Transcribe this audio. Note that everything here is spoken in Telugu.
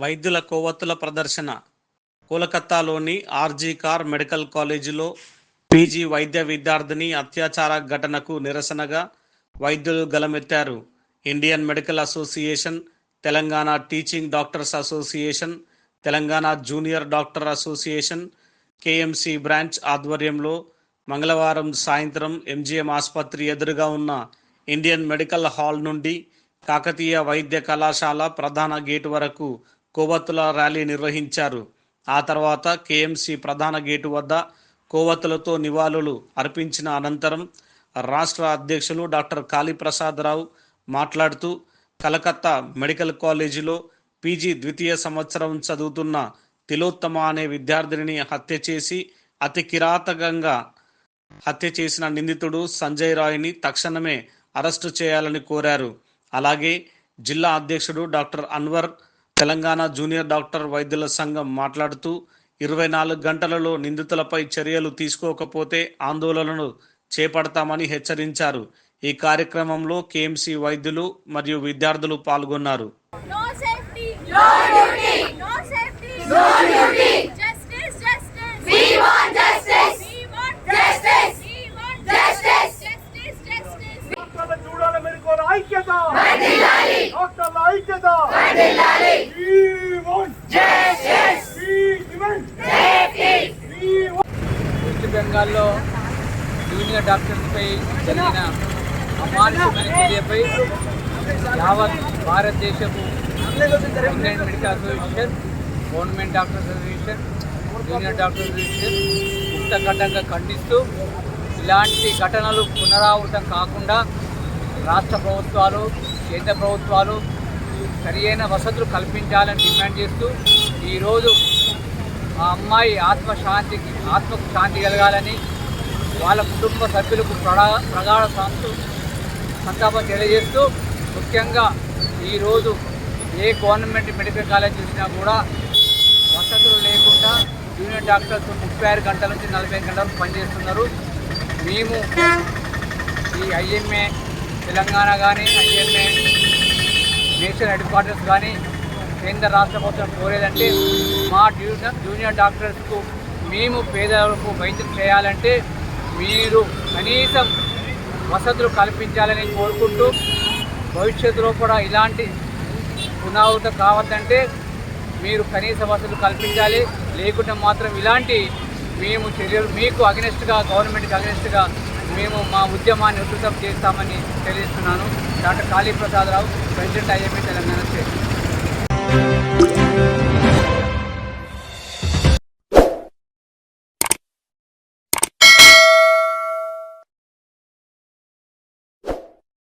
వైద్యుల కొవ్వొత్తుల ప్రదర్శన. కోలకత్తాలోని ఆర్జీ కార్ మెడికల్ కాలేజీలో పీజీ వైద్య విద్యార్థిని అత్యాచార ఘటనకు నిరసనగా వైద్యులు గలమెత్తారు Indian medical association Telangana teaching doctors association Telangana junior doctor association KMC branch ఆధ్వర్యంలో మంగళవారం సాయంత్రం ఎంజీఎం ఆసుపత్రి ఎదురుగా ఉన్న ఇండియన్ మెడికల్ హాల్ నుండి కాకతీయ వైద్య కళాశాల ప్రధాన గేటు వరకు కొవ్వొత్తుల ర్యాలీ నిర్వహించారు. ఆ తర్వాత కేఎంసి ప్రధాన గేటు వద్ద కొవ్వొత్తులతో నివాళులు అర్పించిన అనంతరం రాష్ట్ర అధ్యక్షులు డాక్టర్ కాళీప్రసాదరావు మాట్లాడుతూ కలకత్తా మెడికల్ కాలేజీలో పీజీ ద్వితీయ సంవత్సరం చదువుతున్న తిలోత్తమ అనే విద్యార్థినిని హత్య చేసి అతి కిరాతకంగా హత్య చేసిన నిందితుడు సంజయ్ రాయ్ని తక్షణమే అరెస్టు చేయాలని కోరారు. అలాగే జిల్లా అధ్యక్షుడు doctor Anwar Telangana junior doctor వైద్యుల సంఘం మాట్లాడుతూ ఇరవై నాలుగు గంటలలో నిందితులపై చర్యలు తీసుకోకపోతే ఆందోళనలు చేపడతామని హెచ్చరించారు. ఈ కార్యక్రమంలో కేఎంసి వైద్యులు మరియు విద్యార్థులు పాల్గొన్నారు. No safety. రంగాల్లో జూనియర్ డాక్టర్స్పై జరిగిన అమానుషమైన చర్యపై యావత్ భారతదేశపు Indian medical association government doctors association junior doctors association ముక్తఖండంగా ఖండిస్తూ ఇలాంటి ఘటనలు పునరావృతం కాకుండా రాష్ట్ర ప్రభుత్వాలు కేంద్ర ప్రభుత్వాలు సరియైన వసతులు కల్పించాలని డిమాండ్ చేస్తూ ఈరోజు ఆ అమ్మాయి ఆత్మశాంతికి ఆత్మకు శాంతి కలగాలని వాళ్ళ కుటుంబ సభ్యులకు ప్రగా ప్రగాఢ సంతో సంతాపం తెలియజేస్తూ ముఖ్యంగా ఈరోజు ఏ గవర్నమెంట్ మెడికల్ కాలేజ్ చూసినా కూడా వసతులు లేకుండా జూనియర్ డాక్టర్స్ ముప్పై ఆరు గంటల నుంచి నలభై గంటల వరకు పనిచేస్తున్నారు. మేము ఈ ఐఎంఏ తెలంగాణ కానీ ఐఎంఏ నేషనల్ హెడ్ క్వార్టర్స్ కానీ కేంద్ర రాష్ట్ర ప్రభుత్వం కోరేదంటే మా జూనియర్ జూనియర్ డాక్టర్స్కు మేము పేదలకు వైద్యం చేయాలంటే మీరు కనీసం వసతులు కల్పించాలని కోరుకుంటూ భవిష్యత్తులో కూడా ఇలాంటి పునరావృతం కావద్దంటే మీరు కనీస వసతులు కల్పించాలి. లేకుంటే మాత్రం ఇలాంటి మేము చర్యలు మీకు అగనెస్ట్గా గవర్నమెంట్కి అగనెస్ట్గా మేము మా ఉద్యమాన్ని ఉధృతం చేస్తామని తెలియజేస్తున్నాను. Doctor Kaliprasadarao president IMA Telangana state.